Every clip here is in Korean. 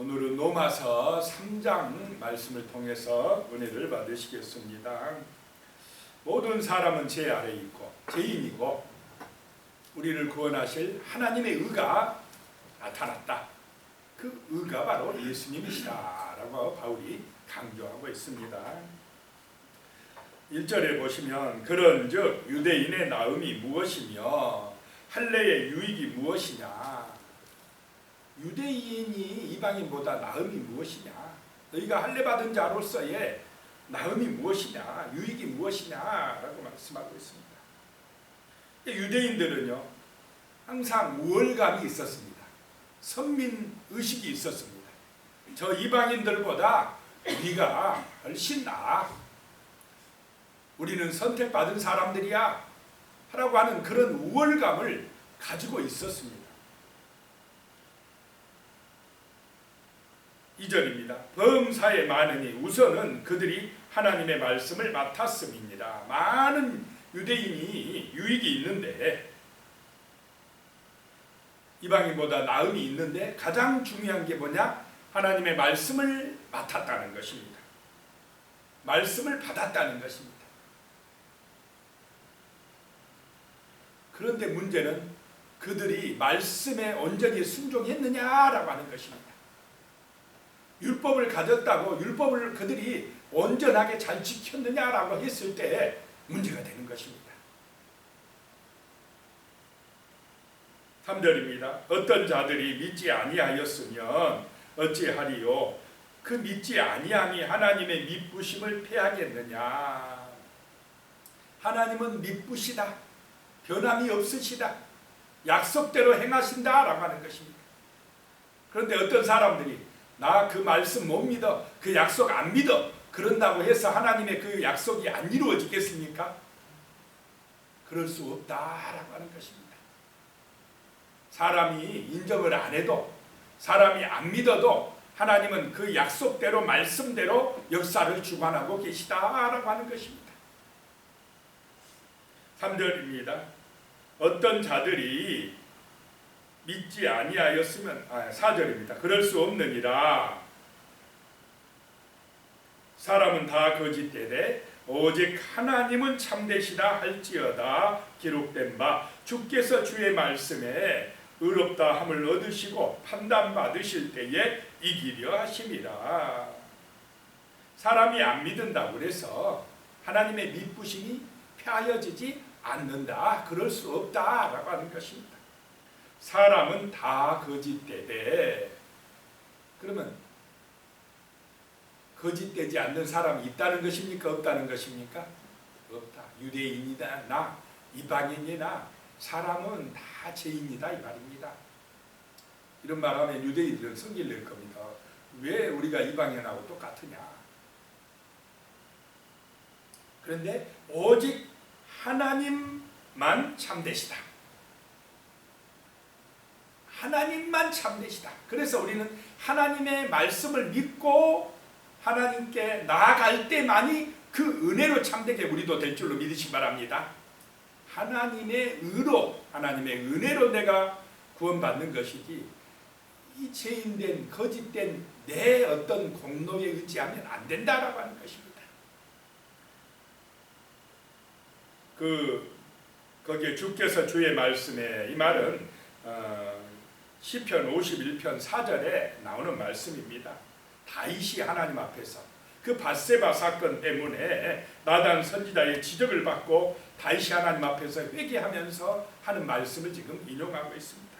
오늘은 로마서 3장 말씀을 통해서 은혜를 받으시겠습니다. 모든 사람은 제 아래 있고 죄인이고 우리를 구원하실 하나님의 의가 나타났다. 그 의가 바로 예수님이시다라고 바울이 강조하고 있습니다. 1절에 보시면 그런즉 유대인의 나음이 무엇이며 할례의 유익이 무엇이냐 유대인이 이방인보다 나음이 무엇이냐 너희가 할례 받은 자로서의 나음이 무엇이냐 유익이 무엇이냐라고 말씀하고 있습니다. 유대인들은요 항상 우월감이 있었습니다. 선민 의식이 있었습니다. 저 이방인들보다 우리가 훨씬 나아. 우리는 선택받은 사람들이야. 하라고 하는 그런 우월감을 가지고 있었습니다. 2절입니다. 범사에 많으니 우선은 그들이 하나님의 말씀을 맡았음입니다. 많은 유대인이 유익이 있는데 이방인보다 나음이 있는데 가장 중요한 게 뭐냐? 하나님의 말씀을 맡았다는 것입니다. 말씀을 받았다는 것입니다. 그런데 문제는 그들이 말씀에 온전히 순종했느냐라고 하는 것입니다. 율법을 가졌다고 율법을 그들이 온전하게 잘 지켰느냐라고 했을 때 문제가 되는 것입니다. 3절입니다. 어떤 자들이 믿지 아니하였으면 어찌하리요? 그 믿지 아니함이 하나님의 믿부심을 패하겠느냐? 하나님은 믿부시다. 변함이 없으시다. 약속대로 행하신다라고 하는 것입니다. 그런데 어떤 사람들이 나 그 말씀 못 믿어. 그 약속 안 믿어. 그런다고 해서 하나님의 그 약속이 안 이루어지겠습니까? 그럴 수 없다라고 하는 것입니다. 사람이 인정을 안 해도 사람이 안 믿어도 하나님은 그 약속대로 말씀대로 역사를 주관하고 계시다라고 하는 것입니다. 3절입니다. 어떤 자들이 믿지 아니하였으면 아, 4절입니다. 그럴 수 없느니라. 사람은 다 거짓되되 오직 하나님은 참되시다 할지어다 기록된 바 주께서 주의 말씀에 의롭다 함을 얻으시고 판단 받으실 때에 이기려 하심이라. 사람이 안 믿는다고 그래서 하나님의 믿부심이 폐하여지지 않는다. 그럴 수 없다라고 하는 것입니다. 사람은 다 거짓되되 그러면 거짓되지 않는 사람이 있다는 것입니까? 없다는 것입니까? 없다. 유대인이다. 나 이방인이나 사람은 다 죄인이다 이 말입니다. 이런 말하면 유대인들은 성질 낼 겁니다. 왜 우리가 이방인하고 똑같으냐? 그런데 오직 하나님만 참되시다. 하나님만 참되시다. 그래서 우리는 하나님의 말씀을 믿고 하나님께 나아갈 때만이 그 은혜로 참되게 우리도 될 줄로 믿으시 바랍니다. 하나님의 의로, 하나님의 은혜로 내가 구원받는 것이지 이 죄인된, 거짓된 내 어떤 공로에 의지하면 안 된다라고 하는 것입니다. 그 거기에 주께서 주의 말씀에 이 말은 어, 시편 51편 4절에 나오는 말씀입니다. 다윗이 하나님 앞에서 그 바세바 사건 때문에 나단 선지자의 지적을 받고 다윗이 하나님 앞에서 회개하면서 하는 말씀을 지금 인용하고 있습니다.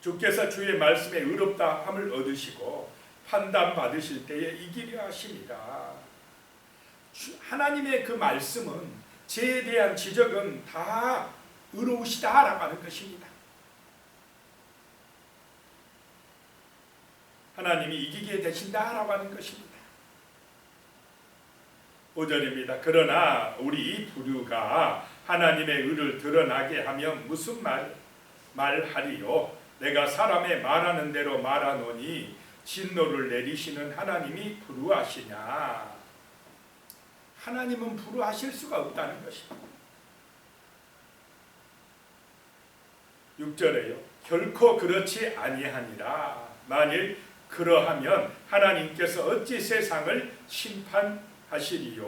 주께서 주의 말씀에 의롭다 함을 얻으시고 판단 받으실 때에 이기려 하십니다. 하나님의 그 말씀은 죄에 대한 지적은 다 의로우시다라고 하는 것입니다. 하나님이 이기게 되신다라고 하는 것입니다. 5절입니다. 그러나 우리 부류가 하나님의 의를 드러나게 하면 무슨 말 말하리요? 내가 사람의 말하는 대로 말하노니 진노를 내리시는 하나님이 불우하시냐? 하나님은 불우하실 수가 없다는 것입니다. 6절에요. 결코 그렇지 아니하니라. 만일 그러하면 하나님께서 어찌 세상을 심판하시리요.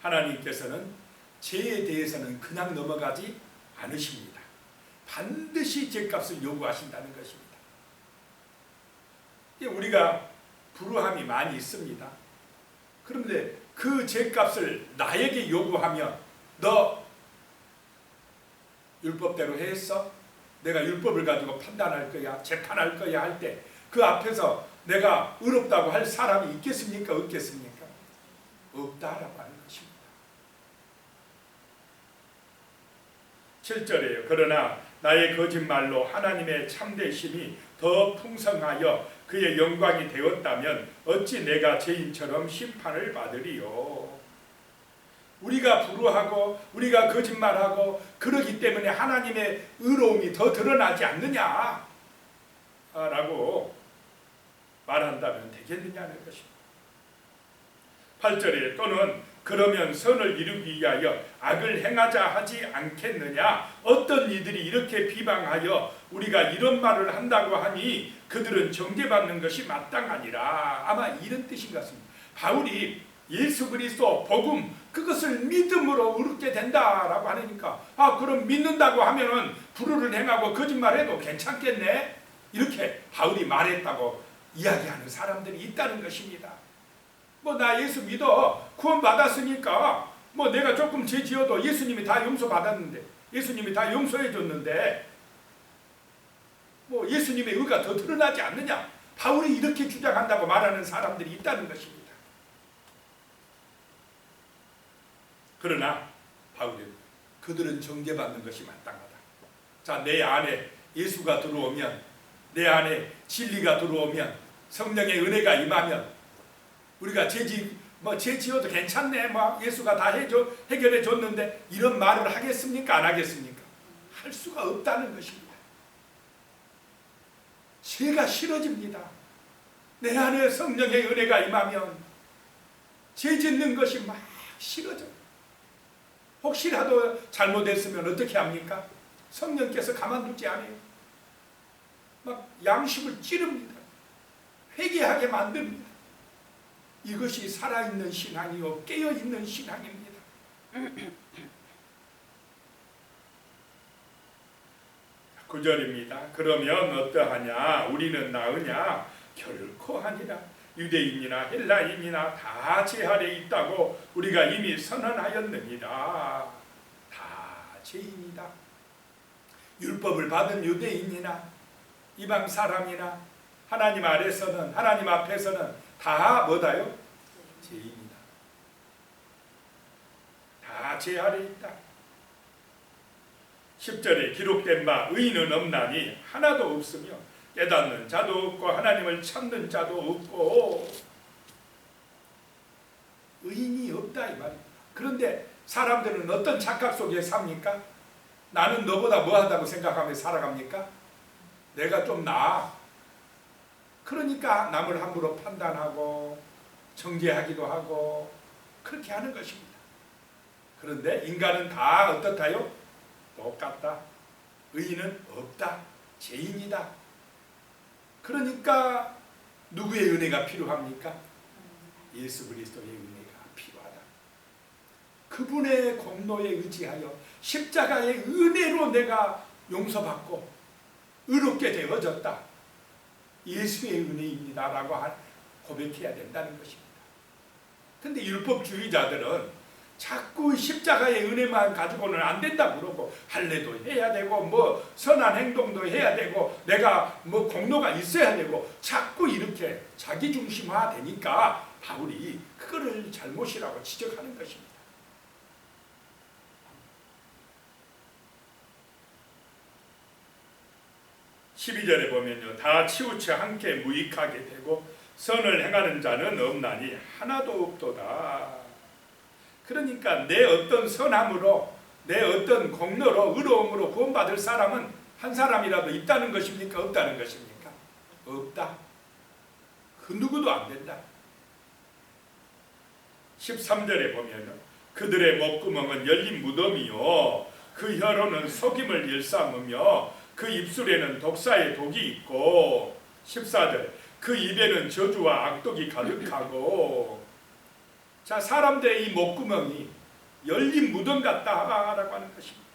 하나님께서는 죄에 대해서는 그냥 넘어가지 않으십니다. 반드시 죄값을 요구하신다는 것입니다. 우리가 불우함이 많이 있습니다. 그런데 그 죄값을 나에게 요구하면 너 율법대로 했어? 내가 율법을 가지고 판단할 거야, 재판할 거야 할 때 그 앞에서 내가 의롭다고 할 사람이 있겠습니까? 없겠습니까? 없다라고 하는 것입니다. 7절이에요. 그러나 나의 거짓말로 하나님의 참되심이 더 풍성하여 그의 영광이 되었다면 어찌 내가 죄인처럼 심판을 받으리요. 우리가 불우하고 우리가 거짓말하고 그러기 때문에 하나님의 의로움이 더 드러나지 않느냐 라고 말한다면 되겠느냐는 것입니다. 8절에 또는 그러면 선을 이루기 위하여 악을 행하자 하지 않겠느냐 어떤 이들이 이렇게 비방하여 우리가 이런 말을 한다고 하니 그들은 정죄받는 것이 마땅하니라 아마 이런 뜻인 것 같습니다. 바울이 예수 그리스도 복음 그것을 믿음으로 의롭게 된다라고 하니까 아 그럼 믿는다고 하면은 불의를 행하고 거짓말해도 괜찮겠네 이렇게 바울이 말했다고 이야기하는 사람들이 있다는 것입니다. 뭐 나 예수 믿어 구원 받았으니까 뭐 내가 조금 죄 지어도 예수님이 다 용서 받았는데 예수님이 다 용서해 줬는데 뭐 예수님의 의가 더 드러나지 않느냐 바울이 이렇게 주장한다고 말하는 사람들이 있다는 것입니다. 그러나 바울은 그들은 정죄받는 것이 마땅하다. 자, 내 안에 예수가 들어오면 내 안에 진리가 들어오면 성령의 은혜가 임하면 우리가 죄지 뭐 죄 지어도 괜찮네. 뭐 예수가 다 해줘 해결해 줬는데 이런 말을 하겠습니까? 안 하겠습니까? 할 수가 없다는 것입니다. 죄가 싫어집니다. 내 안에 성령의 은혜가 임하면 죄 짓는 것이 막 싫어져. 혹시라도 잘못했으면 어떻게 합니까? 성령께서 가만두지 않아요. 막 양심을 찌릅니다. 회개하게 만듭니다. 이것이 살아있는 신앙이요 깨어있는 신앙입니다. 구절입니다. 그러면 어떠하냐? 우리는 나으냐? 결코 아니라 유대인이나 헬라인이나 다 제 아래 있다고 우리가 이미 선언하였느니라. 다 죄인이다. 율법을 받은 유대인이나 이방 사람이나 하나님 아래서는 하나님 앞에서는 다 뭐다요? 죄인이다. 다 제 아래 있다. 10절에 기록된 바 의인은 없나니 하나도 없으며 깨닫는 자도 없고 하나님을 찾는 자도 없고 의인이 없다 이 말입니다. 그런데 사람들은 어떤 착각 속에 삽니까? 나는 너보다 뭐하다고 생각하며 살아갑니까? 내가 좀 나아. 그러니까 남을 함부로 판단하고 정죄하기도 하고 그렇게 하는 것입니다. 그런데 인간은 다 어떻다요? 똑같다. 의인은 없다. 죄인이다. 그러니까 누구의 은혜가 필요합니까? 예수 그리스도의 은혜가 필요하다. 그분의 공로에 의지하여 십자가의 은혜로 내가 용서받고 의롭게 되어졌다. 예수의 은혜입니다라고 고백해야 된다는 것입니다. 근데 율법주의자들은 자꾸 십자가의 은혜만 가지고는 안 된다 그러고 할례도 해야 되고 뭐 선한 행동도 해야 되고 내가 뭐 공로가 있어야 되고 자꾸 이렇게 자기 중심화 되니까 바울이 그거를 잘못이라고 지적하는 것입니다. 12절에 보면요. 다 치우쳐 함께 무익하게 되고 선을 행하는 자는 없나니 하나도 없도다. 그러니까 내 어떤 선함으로 내 어떤 공로로 의로움으로 구원받을 사람은 한 사람이라도 있다는 것입니까? 없다는 것입니까? 없다. 그 누구도 안 된다. 13절에 보면 그들의 목구멍은 열린 무덤이요 그 혀로는 속임을 일삼으며 그 입술에는 독사의 독이 있고 14절 그 입에는 저주와 악독이 가득하고 자 사람들의 이 목구멍이 열린 무덤 같다라고 하는 것입니다.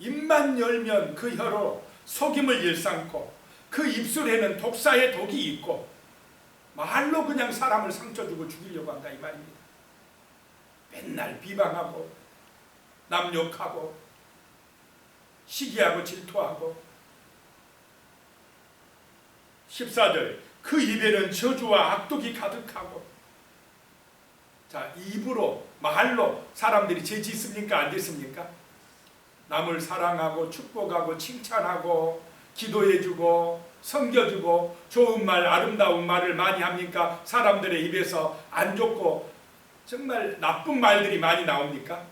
입만 열면 그 혀로 속임을 일삼고 그 입술에는 독사의 독이 있고 말로 그냥 사람을 상처 주고 죽이려고 한다 이 말입니다. 맨날 비방하고 남 욕하고 시기하고 질투하고 14절 그 입에는 저주와 악독이 가득하고 자 입으로 말로 사람들이 죄 짓습니까 안 짓습니까? 남을 사랑하고 축복하고 칭찬하고 기도해주고 섬겨주고 좋은 말 아름다운 말을 많이 합니까? 사람들의 입에서 안 좋고 정말 나쁜 말들이 많이 나옵니까?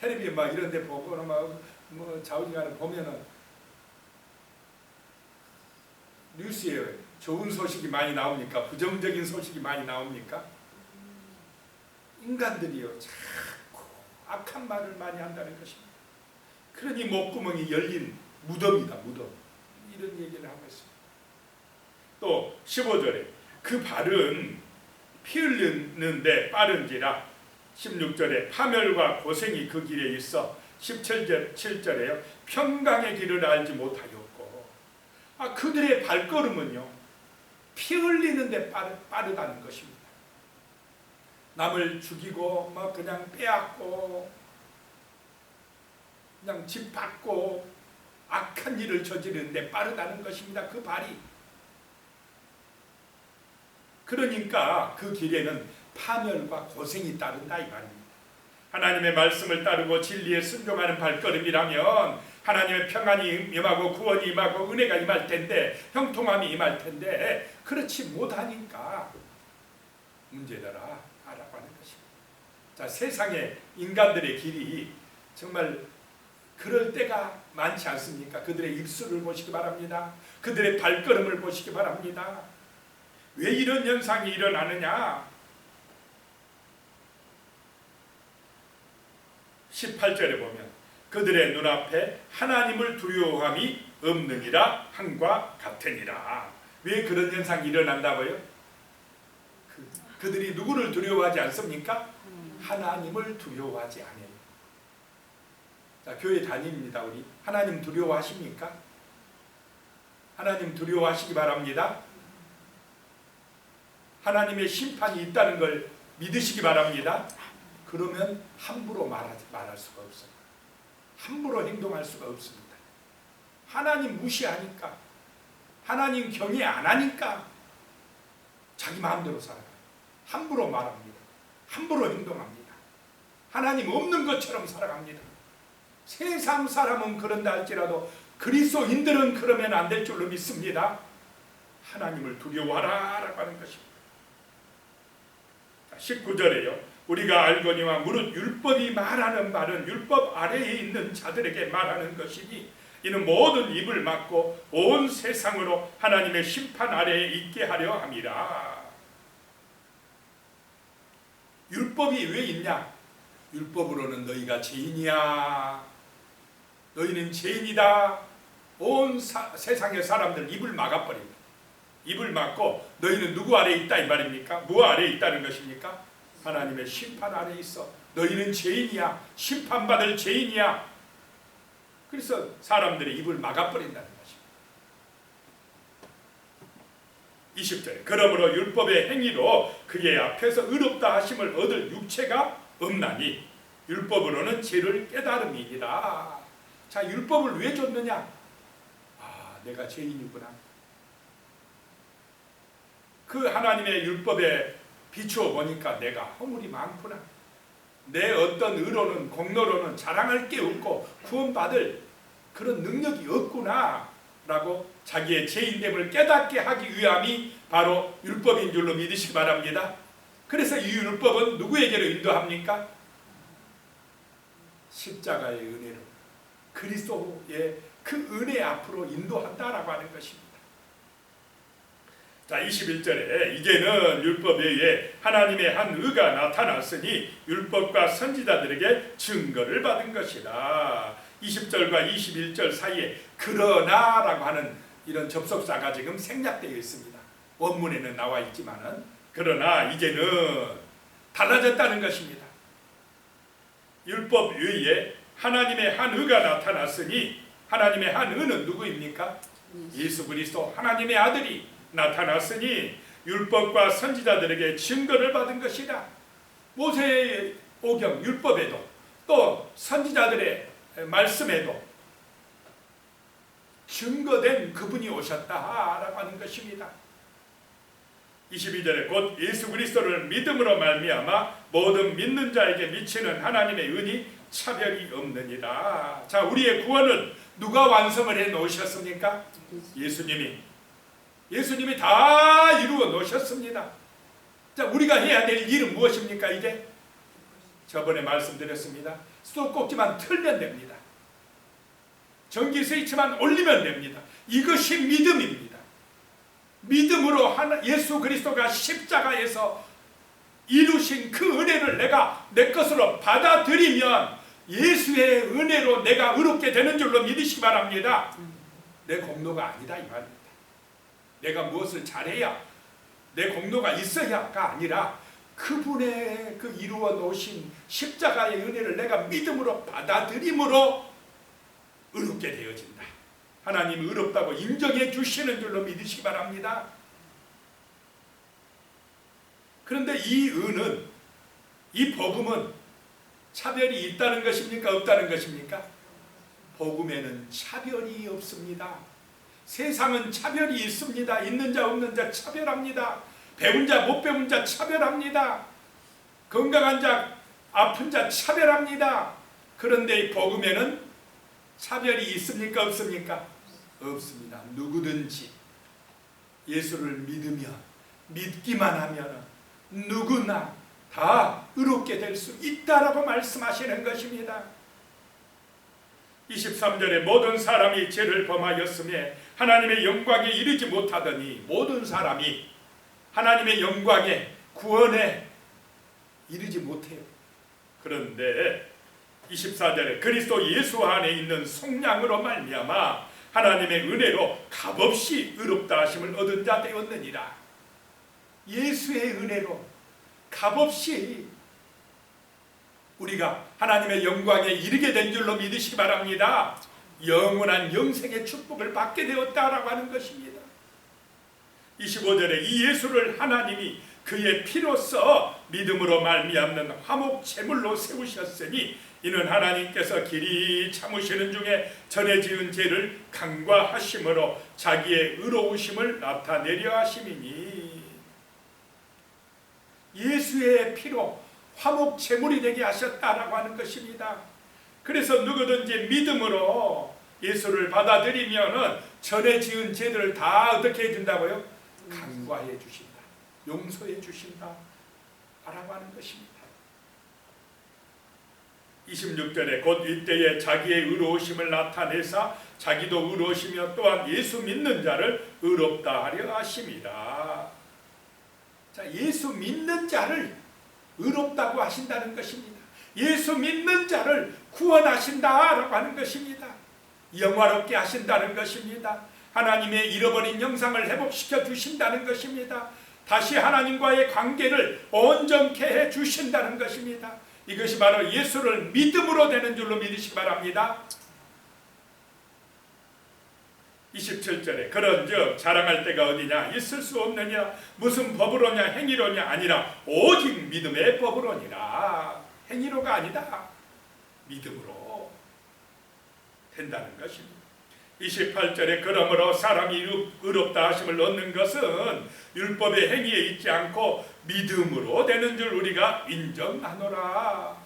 텔레비 막 이런 데 보거나 막뭐 좌우지간에 보면은 뉴스에 좋은 소식이 많이 나옵니까? 부정적인 소식이 많이 나옵니까? 인간들이요 자꾸 악한 말을 많이 한다는 것입니다. 그러니 목구멍이 열린 무덤이다 무덤 이런 얘기를 하고 있습니다. 또 15절에 그 발은 피 흘리는데 빠른지라 16절에 파멸과 고생이 그 길에 있어 17절 7절에요 평강의 길을 알지 못하였고 아 그들의 발걸음은요 피 흘리는데 빠르, 빠르다는 것입니다. 남을 죽이고 막 그냥 빼앗고 그냥 집 받고 악한 일을 저지르는데 빠르다는 것입니다. 그 발이 그러니까 그 길에는 파멸과 고생이 따른다 이 말입니다. 하나님의 말씀을 따르고 진리에 순종하는 발걸음이라면 하나님의 평안이 임하고 구원이 임하고 은혜가 임할 텐데 형통함이 임할 텐데 그렇지 못하니까 문제더라 라고 하는 것입니다. 자 세상의 인간들의 길이 정말 그럴 때가 많지 않습니까? 그들의 입술을 보시기 바랍니다. 그들의 발걸음을 보시기 바랍니다. 왜 이런 현상이 일어나느냐? 18절에 보면 그들의 눈앞에 하나님을 두려워함이 없느니라 한과 같으니라. 왜 그런 현상이 일어난다고요? 그, 그들이 누구를 두려워하지 않습니까? 하나님을 두려워하지 않아요. 자, 교회 다닙니다, 우리. 하나님 두려워하십니까? 하나님 두려워하시기 바랍니다. 하나님의 심판이 있다는 걸 믿으시기 바랍니다. 그러면 함부로 말하지 말할 수가 없어요. 함부로 행동할 수가 없습니다. 하나님 무시하니까 하나님 경외 안 하니까 자기 마음대로 살아가요. 함부로 말합니다. 함부로 행동합니다. 하나님 없는 것처럼 살아갑니다. 세상 사람은 그런다 할지라도 그리스도인들은 그러면 안 될 줄로 믿습니다. 하나님을 두려워하라 라고 하는 것입니다. 19절에요. 우리가 알거니와 무릇 율법이 말하는 말은 율법 아래에 있는 자들에게 말하는 것이니 이는 모든 입을 막고 온 세상으로 하나님의 심판 아래에 있게 하려 함이라. 율법이 왜 있냐? 율법으로는 너희가 죄인이야. 너희는 죄인이다. 온 사, 세상의 사람들 입을 막아버립니다. 입을 막고 너희는 누구 아래 있다 이 말입니까? 뭐 아래 있다는 것입니까? 하나님의 심판 아래 있어. 너희는 죄인이야. 심판받을 죄인이야. 그래서 사람들의 입을 막아버린다는 것입니다. 20절 그러므로 율법의 행위로 그의 앞에서 의롭다 하심을 얻을 육체가 없나니 율법으로는 죄를 깨달음이니라. 자 율법을 왜 줬느냐? 아 내가 죄인이구나. 그 하나님의 율법에 비추어 보니까 내가 허물이 많구나. 내 어떤 의로는 공로로는 자랑할 게 없고 구원받을 그런 능력이 없구나. 라고 자기의 죄인됨을 깨닫게 하기 위함이 바로 율법인 줄로 믿으시기 바랍니다. 그래서 이 율법은 누구에게로 인도합니까? 십자가의 은혜로 그리스도의 그 은혜 앞으로 인도한다라고 하는 것입니다. 자 21절에 이제는 율법에 의해 하나님의 한 의가 나타났으니 율법과 선지자들에게 증거를 받은 것이다. 20절과 21절 사이에 그러나라고 하는 이런 접속사가 지금 생략되어 있습니다. 원문에는 나와 있지만은 그러나 이제는 달라졌다는 것입니다. 율법 위에 하나님의 한 의가 나타났으니 하나님의 한 의는 누구입니까? 예수 그리스도 하나님의 아들이 나타났으니 율법과 선지자들에게 증거를 받은 것이다. 모세의 오경 율법에도 또 선지자들의 말씀에도 증거된 그분이 오셨다라고 하는 것입니다. 22절에 곧 예수 그리스도를 믿음으로 말미암아 모든 믿는 자에게 미치는 하나님의 은이 차별이 없느니라. 자, 우리의 구원을 누가 완성을 해 놓으셨습니까? 예수님이. 예수님이 다 이루어 놓으셨습니다. 자, 우리가 해야 될 일은 무엇입니까? 이제 저번에 말씀드렸습니다. 수도꼭지만 틀면 됩니다. 전기 스위치만 올리면 됩니다. 이것이 믿음입니다. 믿음으로 하나, 예수 그리스도가 십자가에서 이루신 그 은혜를 내가 내 것으로 받아들이면 예수의 은혜로 내가 의롭게 되는 줄로 믿으시기 바랍니다. 내 공로가 아니다 이 말입니다. 내가 무엇을 잘해야 내 공로가 있어야가 아니라 그분의 그 이루어 놓으신 십자가의 은혜를 내가 믿음으로 받아들임으로 의롭게 되어진다. 하나님 의롭다고 인정해 주시는 줄로 믿으시기 바랍니다. 그런데 이 은은 이 복음은 차별이 있다는 것입니까? 없다는 것입니까? 복음에는 차별이 없습니다. 세상은 차별이 있습니다. 있는 자 없는 자 차별합니다. 배운 자 못 배운 자 차별합니다. 건강한 자 아픈 자 차별합니다. 그런데 이 복음에는 차별이 있습니까? 없습니까? 없습니다. 누구든지 예수를 믿으면 믿기만 하면 누구나 다 의롭게 될 수 있다라고 말씀하시는 것입니다. 23절에 모든 사람이 죄를 범하였음에 하나님의 영광에 이르지 못하더니 모든 사람이 하나님의 영광에 구원에 이르지 못해요. 그런데 24절에 그리스도 예수 안에 있는 속량으로 말미암아 하나님의 은혜로 값없이 의롭다 하심을 얻은 자 되었느니라. 예수의 은혜로 값없이 우리가 하나님의 영광에 이르게 된 줄로 믿으시기 바랍니다. 영원한 영생의 축복을 받게 되었다라고 하는 것입니다. 25절에 이 예수를 하나님이 그의 피로써 믿음으로 말미암는 화목 제물로 세우셨으니 이는 하나님께서 길이 참으시는 중에 전에 지은 죄를 간과하심으로 자기의 의로우심을 나타내려 하심이니 예수의 피로 화목 제물이 되게 하셨다라고 하는 것입니다. 그래서 누구든지 믿음으로 예수를 받아들이면은 전에 지은 죄들을 다 어떻게 해준다고요? 간과해 주신다. 용서해 주신다. 라고 하는 것입니다. 26절에 곧 이때에 자기의 의로우심을 나타내사 자기도 의로우시며 또한 예수 믿는 자를 의롭다 하려 하심이다. 자, 예수 믿는 자를 의롭다고 하신다는 것입니다. 예수 믿는 자를 구원하신다라고 하는 것입니다. 영화롭게 하신다는 것입니다. 하나님의 잃어버린 영상을 회복시켜 주신다는 것입니다. 다시 하나님과의 관계를 온전케 해 주신다는 것입니다. 이것이 바로 예수를 믿음으로 되는 줄로 믿으시기 바랍니다. 27절에 그런즉 자랑할 때가 어디냐? 있을 수 없느냐? 무슨 법으로냐? 행위로냐? 아니라 오직 믿음의 법으로니라. 행위로가 아니다. 믿음으로 된다는 것입니다. 28절에 그러므로 사람이 의롭다 하심을 얻는 것은 율법의 행위에 있지 않고 믿음으로 되는 줄 우리가 인정하노라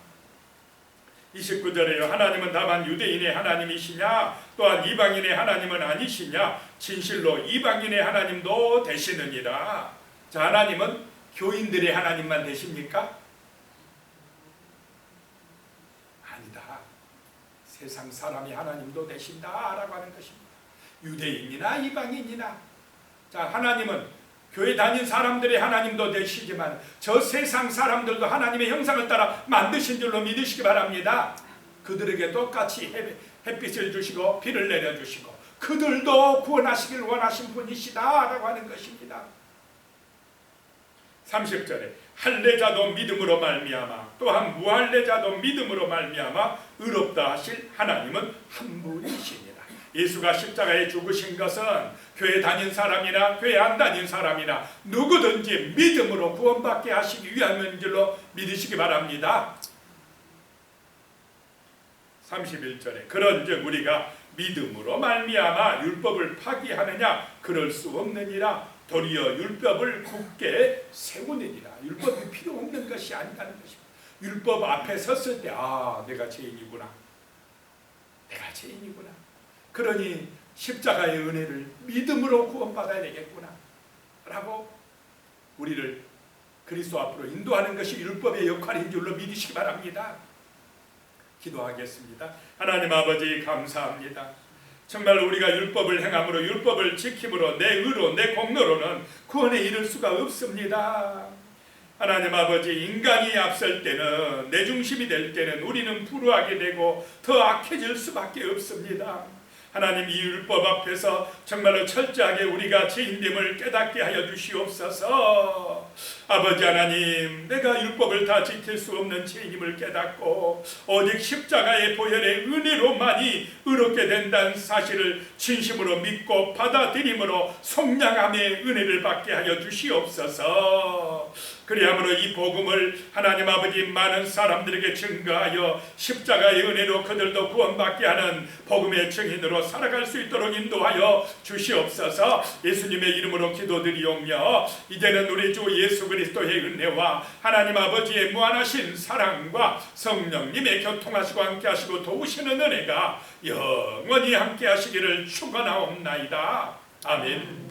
29절에요. 하나님은 다만 유대인의 하나님이시냐 또한 이방인의 하나님은 아니시냐 진실로 이방인의 하나님도 되시느니라. 자 하나님은 교인들의 하나님만 되십니까? 아니다. 세상 사람이 하나님도 되신다라고 하는 것입니다. 유대인이나 이방인이나 자 하나님은 교회 다닌 사람들이 하나님도 되시지만 저 세상 사람들도 하나님의 형상을 따라 만드신 줄로 믿으시기 바랍니다. 그들에게 똑같이 햇- 햇빛을 주시고 비를 내려주시고 그들도 구원하시길 원하신 분이시다라고 하는 것입니다. 30절에 할례자도 믿음으로 말미암아 또한 무할례자도 믿음으로 말미암아 의롭다 하실 하나님은 한 분이십니다. 예수가 십자가에 죽으신 것은 교회 다닌 사람이나 교회 안 다닌 사람이나 누구든지 믿음으로 구원받게 하시기 위함인 줄로 믿으시기 바랍니다. 31절에 그런즉 우리가 믿음으로 말미암아 율법을 파기하느냐? 그럴 수 없느니라. 도리어 율법을 굳게 세우느니라. 율법이 필요 없는 것이 아니라는 것입니다. 율법 앞에 섰을 때 아 내가 죄인이구나. 내가 죄인이구나 그러니 십자가의 은혜를 믿음으로 구원받아야 되겠구나 라고 우리를 그리스도 앞으로 인도하는 것이 율법의 역할인 줄로 믿으시기 바랍니다. 기도하겠습니다. 하나님 아버지 감사합니다. 정말 우리가 율법을 행함으로 율법을 지킴으로 내 의로 내 공로로는 구원에 이를 수가 없습니다. 하나님 아버지 인간이 앞설 때는 내 중심이 될 때는 우리는 불우하게 되고 더 악해질 수밖에 없습니다. 하나님 이 율법 앞에서 정말로 철저하게 우리가 죄인됨을 깨닫게 하여 주시옵소서. 아버지 하나님, 내가 율법을 다 지킬 수 없는 죄인임을 깨닫고 오직 십자가의 보혈의 은혜로만이 의롭게 된다는 사실을 진심으로 믿고 받아들임으로 속량함의 은혜를 받게 하여 주시옵소서. 그리함으로 이 복음을 하나님 아버지 많은 사람들에게 증거하여 십자가의 은혜로 그들도 구원받게 하는 복음의 증인으로 살아갈 수 있도록 인도하여 주시옵소서. 예수님의 이름으로 기도드리오며 이제는 우리 주 예수 그리스도의 은혜와 하나님 아버지의 무한하신 사랑과 성령님의 교통하시고 함께 하시고 도우시는 은혜가 영원히 함께 하시기를 축원하옵나이다. 아멘.